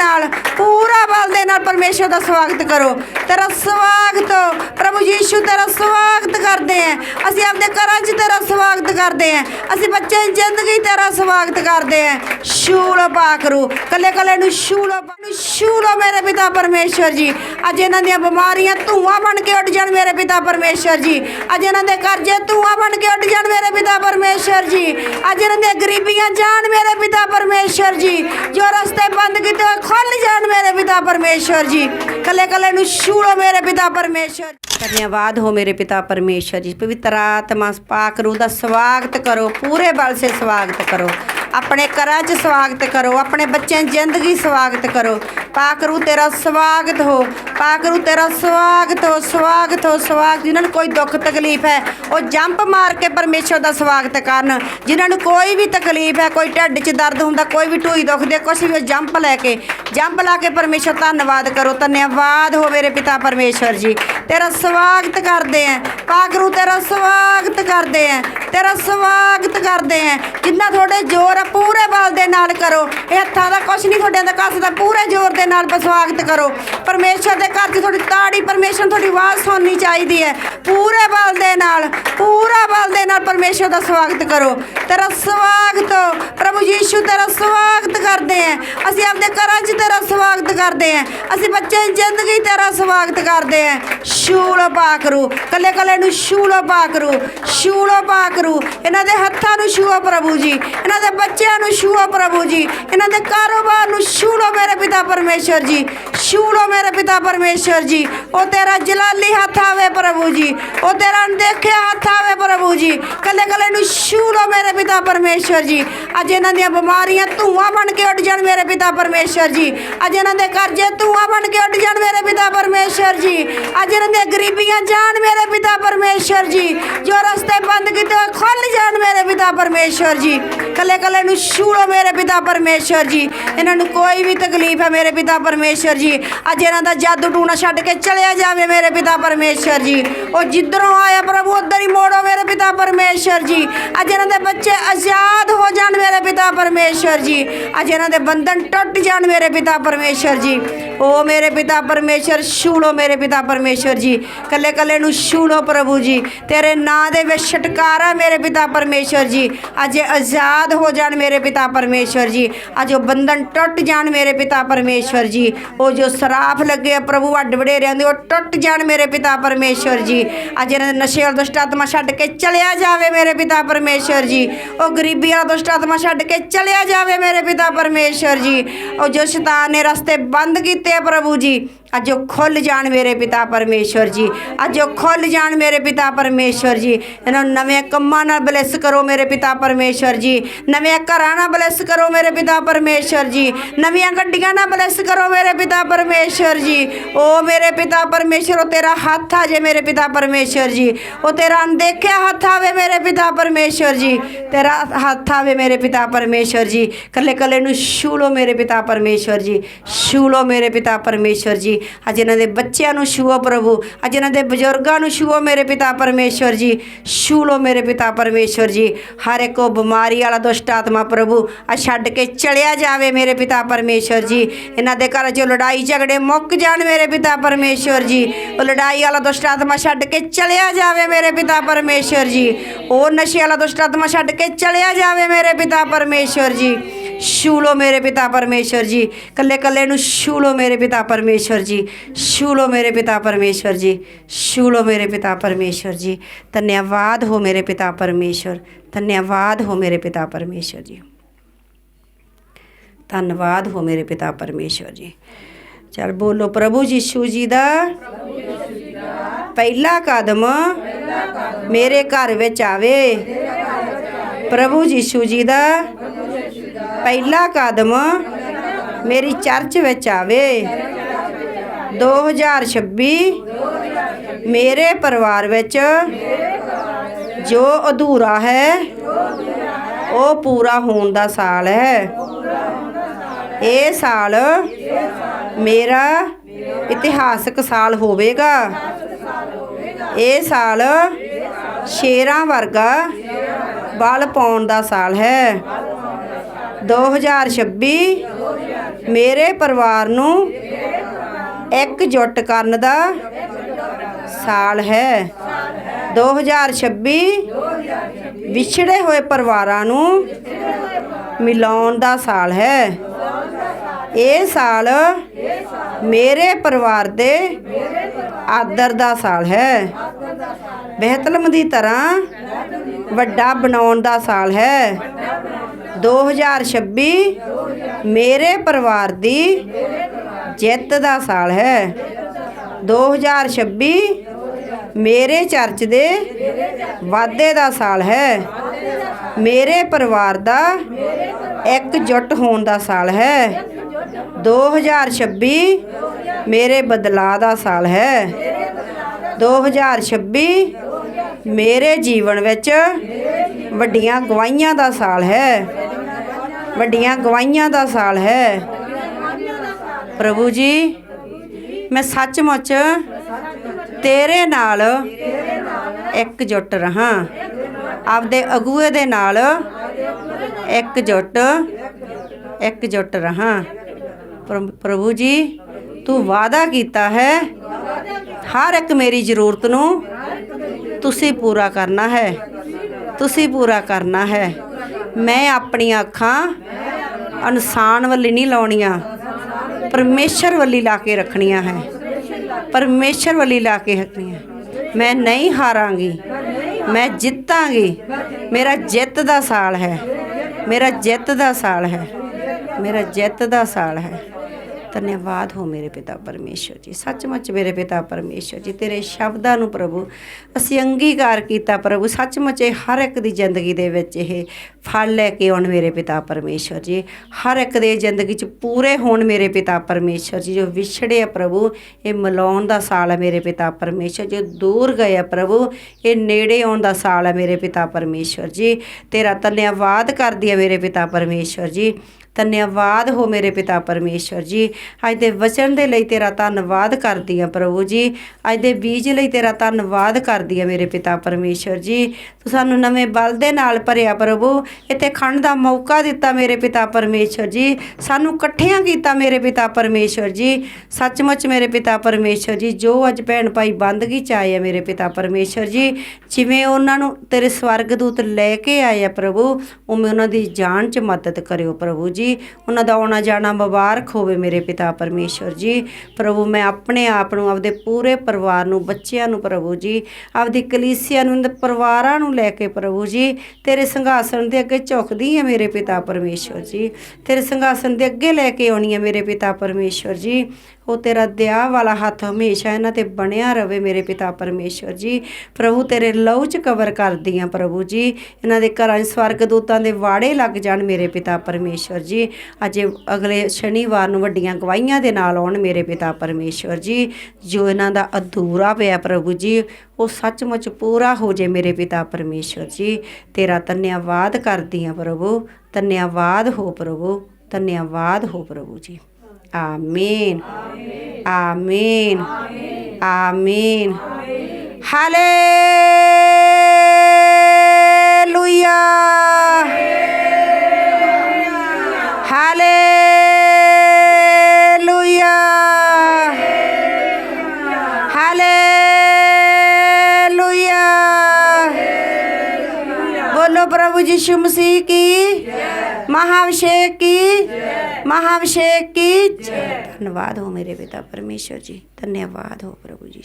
ਨਾਲ ਪੂਰਾ ਬਲ ਦੇ ਨਾਲ ਪਰਮੇਸ਼ਰ ਦਾ ਸਵਾਗਤ ਕਰੋ। ਤੇਰਾ ਸਵਾਗਤ, ਪ੍ਰਭੂ ਯੀਸ਼ੂ ਤੇਰਾ ਸਵਾਗਤ ਕਰਦੇ ਹਾਂ ਅਸੀਂ ਆਪਣੇ ਘਰਾਂ 'ਚ ਤੇਰਾ ਸਵਾਗਤ ਕਰਦੇ ਹਾਂ ਅਸੀਂ ਬੱਚਿਆਂ ਦੀ ਜ਼ਿੰਦਗੀ ਤੇਰਾ ਸਵਾਗਤ ਕਰਦੇ ਹਾਂ ਪਾ ਕਰੋ ਕੱਲੇ ਕੱਲੇ ਨੂੰ ਸ਼ੂਲ ਨੂੰ ਸ਼ੂਲੋ ਮੇਰੇ ਪਿਤਾ ਪਰਮੇਸ਼ਰ ਜੀ। ਅੱਜ ਇਹਨਾਂ ਦੀਆਂ ਬਿਮਾਰੀਆਂ ਧੂਆਂ ਬਣ ਕੇ ਉੱਡ ਜਾਣ ਮੇਰੇ ਪਿਤਾ ਪਰਮੇਸ਼ਰ ਜੀ। ਅੱਜ ਇਹਨਾਂ ਦੇ ਕਰਜ਼ੇ ਧੂਆਂ ਬਣ ਕੇ ਉੱਡ ਜਾਣ ਮੇਰੇ ਪਿਤਾ ਪਰਮੇਸ਼ਰ ਜੀ। ਅੱਜ ਇਹਨਾਂ ਦੀਆਂ ਗਰੀਬੀਆਂ ਜਾਣ ਮੇਰੇ ਪਿਤਾ ਪਰਮੇਸ਼ਰ ਜੀ। ਜੋ ਰਸਤੇ ਬੰਦ ਕੀਤੇ ਹੋਏ ਖੁੱਲ ਜਾਣ ਮੇਰੇ ਪਿਤਾ ਪਰਮੇਸ਼ਰ ਜੀ। ਕੱਲੇ ਕੱਲੇ ਨੂੰ ਛੂੜੋ ਮੇਰੇ ਪਿਤਾ ਪਰਮੇਸ਼ਰ ਧੰਨਵਾਦ ਹੋ ਮੇਰੇ ਪਿਤਾ ਪਰਮੇਸ਼ਰ ਜੀ। ਪਵਿੱਤਰ ਆਤਮਾ ਪਾਕ ਰੂਹ ਦਾ ਸਵਾਗਤ ਕਰੋ। ਪੂਰੇ ਬਲ ਸੇ ਸਵਾਗਤ ਕਰੋ। ਆਪਣੇ ਘਰਾਂ 'ਚ ਸਵਾਗਤ ਕਰੋ, ਆਪਣੇ ਬੱਚਿਆਂ ਦੀ ਜ਼ਿੰਦਗੀ ਸਵਾਗਤ ਕਰੋ। ਪਾਕਰੂ ਤੇਰਾ ਸਵਾਗਤ ਹੋ, ਪਾਕ ਰੂਹ ਤੇਰਾ ਸਵਾਗਤ ਹੋ ਸਵਾਗਤ ਹੋ, ਸਵਾਗਤ। ਜਿਨ੍ਹਾਂ ਨੂੰ ਕੋਈ ਦੁੱਖ ਤਕਲੀਫ ਹੈ, ਉਹ ਜੰਪ ਮਾਰ ਕੇ ਪਰਮੇਸ਼ਰ ਦਾ ਸਵਾਗਤ ਕਰਨ। ਜਿਨ੍ਹਾਂ ਨੂੰ ਕੋਈ ਵੀ ਤਕਲੀਫ ਹੈ, ਕੋਈ ਢਿੱਡ 'ਚ ਦਰਦ ਹੁੰਦਾ, ਕੋਈ ਵੀ ਢੂਈ ਦੁਖਦੇ ਕੁਛ ਵੀ ਉਹ ਜੰਪ ਲੈ ਕੇ, ਜੰਪ ਲਾ ਕੇ ਪਰਮੇਸ਼ਰ ਧੰਨਵਾਦ ਕਰੋ। ਧੰਨਵਾਦ ਹੋ ਮੇਰੇ ਪਿਤਾ ਪਰਮੇਸ਼ਰ ਜੀ। ਤੇਰਾ ਸਵਾਗਤ ਕਰਦੇ ਆਂ। ਪਾਕਰੂ ਤੇਰਾ ਸਵਾਗਤ ਕਰਦੇ ਆਂ, ਤੇਰਾ ਸਵਾਗਤ ਕਰਦੇ ਆਂ। ਜਿੰਨਾ ਤੁਹਾਡੇ ਜ਼ੋਰ ਆ, ਪੂਰੇ ਬਲ ਦੇ ਨਾਲ ਕਰੋ। ਇਹ ਹੱਥਾਂ ਦਾ ਕੁਛ ਨਹੀਂ ਤੁਹਾਡੇ ਦਾ ਕੱਸਦਾ ਪੂਰੇ ਜ਼ੋਰ ਦੇ ਨਾਲ ਸਵਾਗਤ ਕਰੋ। ਪਰਮੇਸ਼ਰ ਦੇ ਘਰ 'ਚ ਤੁਹਾਡੀ ਤਾੜੀ, ਪਰਮੇਸ਼ਰ ਨੂੰ ਤੁਹਾਡੀ ਆਵਾਜ਼ ਸੁਣਨੀ ਚਾਹੀਦੀ ਹੈ। ਪੂਰੇ ਬਲ ਦੇ ਨਾਲ, ਪੂਰਾ ਬਲ ਦੇ ਨਾਲ ਪਰਮੇਸ਼ਰ ਦਾ ਸਵਾਗਤ ਕਰੋ। ਤੇਰਾ ਸਵਾਗਤ, ਪ੍ਰਭੂ ਯੀਸ਼ੂ, ਤੇਰਾ ਸਵਾਗਤ ਕਰਦੇ ਆਂ ਅਸੀਂ ਆਪਦੇ ਘਰਾਂ 'ਚ ਤੇਰਾ ਸਵਾਗਤ ਕਰਦੇ ਆਂ ਅਸੀਂ ਬੱਚਿਆਂ ਦੀ ਜ਼ਿੰਦਗੀ ਤੇਰਾ ਸਵਾਗਤ ਕਰਦੇ ਆਂ ਸ਼ੂਲ ਪਾਕਰੂ ਕੱਲੇ ਕੱਲੇ ਨੂੰ ਸ਼ੂਲ ਪਾਕਰੂ ਸ਼ੂਲ ਪਾਕਰੂ ਇਹਨਾਂ ਦੇ ਹੱਥਾਂ ਨੂੰ ਛੂਓ ਪ੍ਰਭੂ ਜੀ, ਇਹਨਾਂ ਦੇ ਬੱਚਿਆਂ ਨੂੰ ਛੂਓ ਪ੍ਰਭੂ ਜੀ, ਇਹਨਾਂ ਦੇ ਕਾਰੋਬਾਰ ਨੂੰ ਛੂਲੋ ਮੇਰੇ ਪਿਤਾ ਪਰਮੇਸ਼ਰ ਜੀ, ਛੂਲੋ ਮੇਰੇ ਪਿਤਾ ਪਰਮੇਸ਼ਰ ਜੀ। ਉਹ ਤੇਰਾ ਜਲਾਲੀ ਹੱਥ ਆਵੇ ਪ੍ਰਭੂ ਜੀ। ਉਹ ਤੇਰਾ ਅਣਦੇਖਿਆ ਹੱਥ ਆਵੇ ਪ੍ਰਭੂ ਜੀ। ਕੱਲੇ ਕੱਲੇ ਨੂੰ ਛੂਲੋ ਮੇਰੇ ਪਿਤਾ ਪਰਮੇਸ਼ਰ ਜੀ। ਅੱਜ ਇਹਨਾਂ ਦੀਆਂ ਬਿਮਾਰੀਆਂ ਧੂਆਂ ਬਣ ਕੇ ਉੱਡ ਜਾਣ ਮੇਰੇ ਪਿਤਾ ਪਰਮੇਸ਼ਰ ਜੀ। ਅੱਜ ਇਹਨਾਂ ਦੇ ਕਰਜ਼ੇ ਧੂਆਂ ਬਣ ਕੇ ਉੱਡ ਜਾਣ ਮੇਰੇ ਪਿਤਾ ਪਰਮੇਸ਼ਰ ਜੀ। ਅੱਜ ਇਹਨਾਂ ਦੀਆਂ ਗਰੀਬੀਆਂ ਜਾਣ ਮੇਰੇ ਪਿਤਾ ਪਰਮੇਸ਼ਰ ਜੀ। ਜੋ ਰਸਤੇ ਬੰਦ ਕੀਤੇ ਹੋਏ ਖੁੱਲ ਜਾਣ ਮੇਰੇ ਪਿਤਾ ਪਰਮੇਸ਼ਰ ਜੀ। ਕੱਲੇ ਕੱਲੇ ਨੂੰ ਛੂੜੋ ਮੇਰੇ ਪਿਤਾ ਪਰਮੇਸ਼ਰ ਜੀ। ਇਹਨਾਂ ਨੂੰ ਕੋਈ ਵੀ ਤਕਲੀਫ ਹੈ ਮੇਰੇ ਪਿਤਾ ਪਰਮੇਸ਼ਰ ਜੀ। ਅੱਜ ਇਹਨਾਂ ਦਾ ਜਾਦੂ ਟੂਣਾ ਛੱਡ ਕੇ ਚਲਿਆ ਜਾਵੇ ਮੇਰੇ ਪਿਤਾ ਪਰਮੇਸ਼ਰ ਜੀ। ਉਹ ਜਿੱਧਰੋਂ ਆਇਆ ਪ੍ਰਭੂ, ਉਧਰ ਹੀ ਮੋੜੋ ਮੇਰੇ ਪਿਤਾ ਪਰਮੇਸ਼ਰ ਜੀ। ਅੱਜ ਇਹਨਾਂ ਦੇ ਬੱਚੇ ਆਜ਼ਾਦ ਹੋ ਜਾਣ ਮੇਰੇ ਪਿਤਾ ਪਰਮੇਸ਼ਰ ਜੀ। ਅੱਜ ਇਹਨਾਂ ਦੇ ਬੰਧਨ ਟੁੱਟ ਜਾਣ ਮੇਰੇ ਪਿਤਾ ਪਰਮੇਸ਼ਰ ਜੀ। ਓ ਮੇਰੇ ਪਿਤਾ ਪਰਮੇਸ਼ਰ ਛੂਲੋ ਮੇਰੇ ਪਿਤਾ ਪਰਮੇਸ਼ਰ ਜੀ। ਕੱਲੇ ਕੱਲੇ ਨੂੰ ਛੂਲੋ ਪ੍ਰਭੂ ਜੀ। ਤੇਰੇ ਨਾਂ ਦੇ ਵਿੱਚ ਛਟਕਾਰਾ ਮੇਰੇ ਪਿਤਾ ਪਰਮੇਸ਼ਰ ਜੀ। ਅੱਜ ਆਜ਼ਾਦ ਹੋ ਜਾਣ ਮੇਰੇ ਪਿਤਾ ਪਰਮੇਸ਼ਰ ਜੀ। ਅੱਜ ਉਹ ਬੰਧਨ ਟੁੱਟ ਜਾਣ ਮੇਰੇ ਪਿਤਾ ਪਰਮੇਸ਼ਰ ਜੀ। ਉਹ ਜੋ ਸਰਾਫ ਲੱਗੇ ਆ ਪ੍ਰਭੂ, ਅੱਡ ਵਡੇਰਿਆਂ ਦੇ, ਉਹ ਟੁੱਟ ਜਾਣ ਮੇਰੇ ਪਿਤਾ ਪਰਮੇਸ਼ਰ ਜੀ। ਅੱਜ ਇਹਨਾਂ ਦੇ ਨਸ਼ੇ ਵਾਲਾ ਦੁਸ਼ਟਾਤਮਾ ਛੱਡ ਕੇ ਚਲਿਆ ਜਾਵੇ ਮੇਰੇ ਪਿਤਾ ਪਰਮੇਸ਼ਰ ਜੀ। ਉਹ ਗਰੀਬੀ ਵਾਲਾ ਦੁਸ਼ਟਾਤਮਾ ਛੱਡ ਕੇ ਚਲਿਆ ਜਾਵੇ ਮੇਰੇ ਪਿਤਾ ਪਰਮੇਸ਼ਰ ਜੀ। ਉਹ ਜੋ ਸ਼ੈਤਾਨ ਨੇ ਰਸਤੇ ਬੰਦ ਕੀਤੇ ਆ ਪ੍ਰਭੂ ਜੀ ਅੱਜ ਉਹ ਖੁੱਲ ਜਾਣ ਮੇਰੇ ਪਿਤਾ ਪਰਮੇਸ਼ਰ ਜੀ ਅੱਜ ਉਹ ਖੁੱਲ ਜਾਣ ਮੇਰੇ ਪਿਤਾ ਪਰਮੇਸ਼ਰ ਜੀ ਇਹਨਾਂ ਨੂੰ ਨਵੇਂ ਕੰਮਾਂ ਨਾਲ ਬਲੈਸ ਕਰੋ ਮੇਰੇ ਪਿਤਾ ਪਰਮੇਸ਼ਰ ਜੀ ਨਵੇਂ ਘਰਾਂ ਨਾਲ ਬਲੈਸ ਕਰੋ ਮੇਰੇ ਪਿਤਾ ਪਰਮੇਸ਼ਰ ਜੀ ਨਵੀਆਂ ਗੱਡੀਆਂ ਨਾਲ ਬਲੈਸ ਕਰੋ ਮੇਰੇ ਪਿਤਾ ਪਰਮੇਸ਼ਰ ਜੀ ਓ ਮੇਰੇ ਪਿਤਾ ਪਰਮੇਸ਼ਰ ਉਹ ਤੇਰਾ ਹੱਥ ਆ ਜੇ ਮੇਰੇ ਪਿਤਾ ਪਰਮੇਸ਼ਰ ਜੀ ਉਹ ਤੇਰਾ ਅਣਦੇਖਿਆ ਹੱਥ ਆਵੇ ਮੇਰੇ ਪਿਤਾ ਪਰਮੇਸ਼ਰ ਜੀ ਤੇਰਾ ਹੱਥ ਆਵੇ ਮੇਰੇ ਪਿਤਾ ਪਰਮੇਸ਼ਰ ਜੀ ਕੱਲੇ ਕੱਲੇ ਨੂੰ ਛੂਲੋ ਮੇਰੇ ਪਿਤਾ ਪਰਮੇਸ਼ਰ ਜੀ ਛੂ ਛੂਲੋ ਮੇਰੇ ਪਿਤਾ ਪਰਮੇਸ਼ਰ ਜੀ ਅੱਜ ਇਹਨਾਂ ਦੇ ਬੱਚਿਆਂ ਨੂੰ ਛੂਓ ਪ੍ਰਭੂ। ਅੱਜ ਇਹਨਾਂ ਦੇ ਬਜ਼ੁਰਗਾਂ ਨੂੰ ਛੂਓ ਮੇਰੇ ਪਿਤਾ ਪਰਮੇਸ਼ਰ ਜੀ। ਛੂ ਛੂਲੋ ਮੇਰੇ ਪਿਤਾ ਪਰਮੇਸ਼ਰ ਜੀ। ਹਰ ਇੱਕ ਉਹ ਬਿਮਾਰੀ ਵਾਲਾ ਦੁਸ਼ਟ ਆਤਮਾ ਪ੍ਰਭੂ ਆ ਛੱਡ ਕੇ ਚਲਿਆ ਜਾਵੇ ਮੇਰੇ ਪਿਤਾ ਪਰਮੇਸ਼ਰ ਜੀ। ਇਹਨਾਂ ਦੇ ਘਰ 'ਚੋਂ ਲੜਾਈ ਝਗੜੇ ਮੁੱਕ ਜਾਣ ਮੇਰੇ ਪਿਤਾ ਪਰਮੇਸ਼ਰ ਜੀ। ਉਹ ਲੜਾਈ ਵਾਲਾ ਦੁਸ਼ਟ ਆਤਮਾ ਛੱਡ ਕੇ ਚਲਿਆ ਜਾਵੇ ਮੇਰੇ ਪਿਤਾ ਪਰਮੇਸ਼ਰ ਜੀ। ਉਹ ਨਸ਼ੇ ਵਾਲਾ ਦੁਸ਼ਟ ਆਤਮਾ ਛੱਡ ਕੇ ਚਲਿਆ ਜਾਵੇ ਮੇਰੇ ਪਿਤਾ ਪਰਮੇਸ਼ਰ ਜੀ। ਛੂ ਛੂਲੋ ਮੇਰੇ ਪਿਤਾ ਪਰਮੇਸ਼ਰ ਜੀ। ਕੱਲੇ ਕੱਲੇ ਨੂੰ ਛੂ ਛੂਲੋ ਮੇਰੇ ਪਿਤਾ ਪਰਮੇਸ਼ਰ ਜੀ। ਜੀ। ਛੂਲੋ ਮੇਰੇ ਪਿਤਾ ਪਰਮੇਸ਼ਰ ਜੀ। ਛੂਲੋ ਮੇਰੇ ਪਿਤਾ ਪਰਮੇਸ਼ਰ ਜੀ। ਧੰਨਵਾਦ ਹੋ ਮੇਰੇ ਪਿਤਾ ਪਰਮੇਸ਼ਰ ਧੰਨਵਾਦ ਹੋ ਮੇਰੇ ਪਿਤਾ ਪਰਮੇਸ਼ਰ ਜੀ। ਧੰਨਵਾਦ ਹੋ ਮੇਰੇ ਪਿਤਾ ਪਰਮੇਸ਼ਰ ਜੀ। ਚਲ ਬੋਲੋ, ਪ੍ਰਭੂ ਯੀਸ਼ੂ ਜੀ ਦਾ ਪਹਿਲਾ ਕਦਮ ਮੇਰੇ ਘਰ ਵਿੱਚ ਆਵੇ। ਪ੍ਰਭੂ ਯੀਸ਼ੂ ਜੀ ਦਾ ਪਹਿਲਾ ਕਦਮ ਮੇਰੀ ਚਰਚ ਵਿੱਚ ਆਵੇ। 2026 ਮੇਰੇ ਪਰਿਵਾਰ ਵਿੱਚ ਜੋ ਅਧੂਰਾ ਹੈ, ਉਹ ਪੂਰਾ ਹੋਣ ਦਾ ਸਾਲ ਹੈ। ਇਹ ਸਾਲ ਮੇਰਾ ਇਤਿਹਾਸਕ ਸਾਲ ਹੋਵੇਗਾ। ਇਹ ਸਾਲ ਸ਼ੇਰਾਂ ਵਰਗਾ ਬਲ ਪਾਉਣ ਦਾ ਸਾਲ ਹੈ। 2026 ਮੇਰੇ ਪਰਿਵਾਰ ਨੂੰ ਇੱਕ ਜੁੱਟ ਕਰਨ ਦਾ ਸਾਲ ਹੈ। 2026 ਵਿਛੜੇ ਹੋਏ ਪਰਿਵਾਰਾਂ ਨੂੰ ਮਿਲਾਉਣ ਦਾ ਸਾਲ ਹੈ। ਇਹ ਸਾਲ ਮੇਰੇ ਪਰਿਵਾਰ ਦੇ ਆਦਰ ਦਾ ਸਾਲ ਹੈ। ਬਹਿਤਲਮ ਦੀ ਤਰ੍ਹਾਂ ਵੱਡਾ ਬਣਾਉਣ ਦਾ ਸਾਲ ਹੈ। 2026 ਮੇਰੇ ਪਰਿਵਾਰ ਦੀ ਜਿੱਤ ਦਾ ਸਾਲ ਹੈ। 2026 ਮੇਰੇ ਚਰਚ ਦੇ ਵਾਅਦੇ ਦਾ ਸਾਲ ਹੈ। ਮੇਰੇ ਪਰਿਵਾਰ ਦਾ ਇੱਕ ਜੁੱਟ ਹੋਣ ਦਾ ਸਾਲ ਹੈ। 2026 ਮੇਰੇ ਬਦਲਾਅ ਦਾ ਸਾਲ ਹੈ। 2026 ਮੇਰੇ ਜੀਵਨ ਵਿੱਚ ਵੱਡੀਆਂ ਗਵਾਹੀਆਂ ਦਾ ਸਾਲ ਹੈ। ਵੱਡੀਆਂ ਗਵਾਹੀਆਂ ਦਾ ਸਾਲ ਹੈ। ਪ੍ਰਭੂ ਜੀ, ਮੈਂ ਸੱਚਮੁੱਚ ਤੇਰੇ ਨਾਲ ਇੱਕ ਇਕਜੁੱਟ ਰਹਾ। ਆਪਦੇ ਅਗੂਏ ਦੇ ਨਾਲ ਇਕਜੁੱਟ ਇਕਜੁੱਟ ਰਹਾ। ਪ੍ਰਭ- ਪ੍ਰਭੂ ਜੀ, ਤੂੰ ਵਾਅਦਾ ਕੀਤਾ ਹੈ, ਹਰ ਇੱਕ ਮੇਰੀ ਜ਼ਰੂਰਤ ਨੂੰ ਤੁਸੀਂ ਪੂਰਾ ਕਰਨਾ ਹੈ। ਤੁਸੀਂ ਪੂਰਾ ਕਰਨਾ ਹੈ। ਮੈਂ ਆਪਣੀਆਂ ਅੱਖਾਂ ਇਨਸਾਨ ਵੱਲ ਨਹੀਂ ਲਾਉਣੀਆਂ। ਪਰਮੇਸ਼ਰ ਵੱਲੀ ਲਾ ਕੇ ਰੱਖਣੀਆਂ ਹੈ। ਪਰਮੇਸ਼ਰ ਵੱਲੀ ਲਾ ਕੇ ਰੱਖਣੀਆਂ। ਮੈਂ ਨਹੀਂ ਹਾਰਾਂਗੀ। ਮੈਂ ਜਿੱਤਾਂਗੀ। ਮੇਰਾ ਜਿੱਤ ਦਾ ਸਾਲ ਹੈ। ਮੇਰਾ ਜਿੱਤ ਦਾ ਸਾਲ ਹੈ। ਮੇਰਾ ਜਿੱਤ ਦਾ ਸਾਲ ਹੈ। ਧੰਨਵਾਦ ਹੋ ਮੇਰੇ ਪਿਤਾ ਪਰਮੇਸ਼ਰ ਜੀ। ਸੱਚਮੁੱਚ ਮੇਰੇ ਪਿਤਾ ਪਰਮੇਸ਼ਰ ਜੀ, ਤੇਰੇ ਸ਼ਬਦਾਂ ਨੂੰ ਪ੍ਰਭੂ, ਅਸੀਂ ਅੰਗੀਕਾਰ ਕੀਤਾ ਪ੍ਰਭੂ, ਸੱਚਮੁੱਚ ਇਹ ਹਰ ਇੱਕ ਦੀ ਜ਼ਿੰਦਗੀ ਦੇ ਵਿੱਚ ਇਹ ਫਲ ਲੈ ਕੇ ਆਉਣ ਮੇਰੇ ਪਿਤਾ ਪਰਮੇਸ਼ਰ ਜੀ। ਹਰ ਇੱਕ ਦੇ ਜ਼ਿੰਦਗੀ 'ਚ ਪੂਰੇ ਹੋਣ ਮੇਰੇ ਪਿਤਾ ਪਰਮੇਸ਼ਰ ਜੀ। ਜੋ ਵਿਛੜੇ ਆ ਪ੍ਰਭੂ, ਇਹ ਮਿਲਾਉਣ ਦਾ ਸਾਲ ਹੈ ਮੇਰੇ ਪਿਤਾ ਪਰਮੇਸ਼ਰ ਜੋ ਦੂਰ ਗਏ ਆ ਪ੍ਰਭੂ, ਇਹ ਨੇੜੇ ਆਉਣ ਦਾ ਸਾਲ ਹੈ ਮੇਰੇ ਪਿਤਾ ਪਰਮੇਸ਼ਰ ਜੀ। ਤੇਰਾ ਧੰਨਵਾਦ ਕਰਦੀ ਹੈ ਮੇਰੇ ਪਿਤਾ ਪਰਮੇਸ਼ਰ ਜੀ। ਧੰਨਵਾਦ ਹੋ ਮੇਰੇ ਪਿਤਾ ਪਰਮੇਸ਼ਰ ਜੀ। ਅੱਜ ਦੇ ਵਚਨ ਦੇ ਲਈ ਤੇਰਾ ਧੰਨਵਾਦ ਕਰਦੀ ਆ ਪ੍ਰਭੂ ਜੀ। ਅੱਜ ਦੇ ਬੀਜ ਲਈ ਤੇਰਾ ਧੰਨਵਾਦ ਕਰਦੀ ਹਾਂ ਮੇਰੇ ਪਿਤਾ ਪਰਮੇਸ਼ਰ ਜੀ। ਤੂੰ ਸਾਨੂੰ ਨਵੇਂ ਬਲ ਦੇ ਨਾਲ ਭਰਿਆ ਪ੍ਰਭੂ। ਇੱਥੇ ਖੰਡ ਦਾ ਮੌਕਾ ਦਿੱਤਾ ਮੇਰੇ ਪਿਤਾ ਪਰਮੇਸ਼ਰ ਜੀ। ਸਾਨੂੰ ਇਕੱਠਿਆਂ ਕੀਤਾ ਮੇਰੇ ਪਿਤਾ ਪਰਮੇਸ਼ਰ ਜੀ। ਸੱਚਮੁੱਚ ਮੇਰੇ ਪਿਤਾ ਪਰਮੇਸ਼ਰ ਜੀ, ਜੋ ਅੱਜ ਭੈਣ ਭਾਈ ਬੰਦਗੀ ਚ ਆਏ ਆ ਮੇਰੇ ਪਿਤਾ ਪਰਮੇਸ਼ਰ ਜੀ। ਜਿਵੇਂ ਉਹਨਾਂ ਨੂੰ ਤੇਰੇ ਸਵਰਗ ਦੂਤ ਲੈ ਕੇ ਆਏ ਆ ਪ੍ਰਭੂ, ਉਵੇਂ ਉਹਨਾਂ ਦੀ ਜਾਨ ਚ ਮਦਦ ਕਰਿਓ ਪ੍ਰਭੂ ਜੀ। ਜੀ। ਉਹਨਾਂ ਦਾ ਆਉਣਾ ਜਾਣਾ ਮੁਬਾਰਕ ਹੋਵੇ ਮੇਰੇ ਪਿਤਾ ਪਰਮੇਸ਼ਰ ਜੀ। ਪ੍ਰਭੂ, ਮੈਂ ਆਪਣੇ ਆਪ ਨੂੰ, ਆਪਦੇ ਪੂਰੇ ਪਰਿਵਾਰ ਨੂੰ, ਬੱਚਿਆਂ ਨੂੰ ਪ੍ਰਭੂ ਜੀ, ਆਪਦੀ ਕਲੀਸਿਆ ਨੂੰ ਪਰਿਵਾਰਾਂ ਨੂੰ ਲੈ ਕੇ ਪ੍ਰਭੂ ਜੀ, ਤੇਰੇ ਸਿੰਘਾਸਣ ਦੇ ਅੱਗੇ ਝੁਕਦੀ ਹੈ ਮੇਰੇ ਪਿਤਾ ਪਰਮੇਸ਼ਰ ਜੀ। ਤੇਰੇ ਸਿੰਘਾਸਣ ਦੇ ਅੱਗੇ ਲੈ ਕੇ ਆਉਣੀ ਹੈ ਮੇਰੇ ਪਿਤਾ ਪਰਮੇਸ਼ਰ ਜੀ। ਉਹ ਤੇਰਾ ਦਇਆ ਵਾਲਾ ਹੱਥ ਹਮੇਸ਼ਾ ਇਹਨਾਂ ਤੇ ਬਣਿਆ ਰਵੇ ਮੇਰੇ ਪਿਤਾ ਪਰਮੇਸ਼ਰ ਜੀ। ਪ੍ਰਭੂ ਤੇਰੇ ਲਹੂ ਚ ਕਵਰ ਕਰਦੀ ਆ ਪ੍ਰਭੂ ਜੀ। ਇਹਨਾਂ ਦੇ ਘਰਾਂ 'ਚ ਸਵਰਗਦੂਤਾਂ ਦੇ ਵਾੜੇ ਲੱਗ ਜਾਣ ਮੇਰੇ ਪਿਤਾ ਪਰਮੇਸ਼ਰ ਜੀ। ਅੱਜ ਅਗਲੇ ਸ਼ਨੀਵਾਰ ਨੂੰ ਵੱਡੀਆਂ ਗਵਾਹੀਆਂ ਦੇ ਨਾਲ ਆਉਣ ਮੇਰੇ ਪਿਤਾ ਪਰਮੇਸ਼ਰ ਜੀ। ਜੋ ਇਹਨਾਂ ਦਾ ਅਧੂਰਾ ਪਿਆ ਪ੍ਰਭੂ ਜੀ, ਉਹ ਸੱਚਮੁੱਚ ਪੂਰਾ ਹੋ ਜੇ ਮੇਰੇ ਪਿਤਾ ਪਰਮੇਸ਼ਰ ਜੀ। ਤੇਰਾ ਧੰਨਵਾਦ ਕਰਦੀ ਆ ਪ੍ਰਭੂ ਧੰਨਵਾਦ ਹੋ ਪ੍ਰਭੂ ਧੰਨਵਾਦ ਹੋ ਪ੍ਰਭੂ ਜੀ। ਆਮੀਨ। আমিন। আমিন। হালে লুইয়া হালে লুইয়া হালে লুইয়া বলো প্রভু যিশু মসিহ কি? ਮਹਾਵਿਸ਼ੇਕ ਕੀ? ਜੈ। ਮਹਾਵਿਸ਼ੇਕ ਕੀ? ਜੈ। ਧੰਨਵਾਦ ਹੋ ਮੇਰੇ ਪਿਤਾ ਪਰਮੇਸ਼ਰ ਜੀ। ਧੰਨਵਾਦ ਹੋ ਪ੍ਰਭੂ ਜੀ।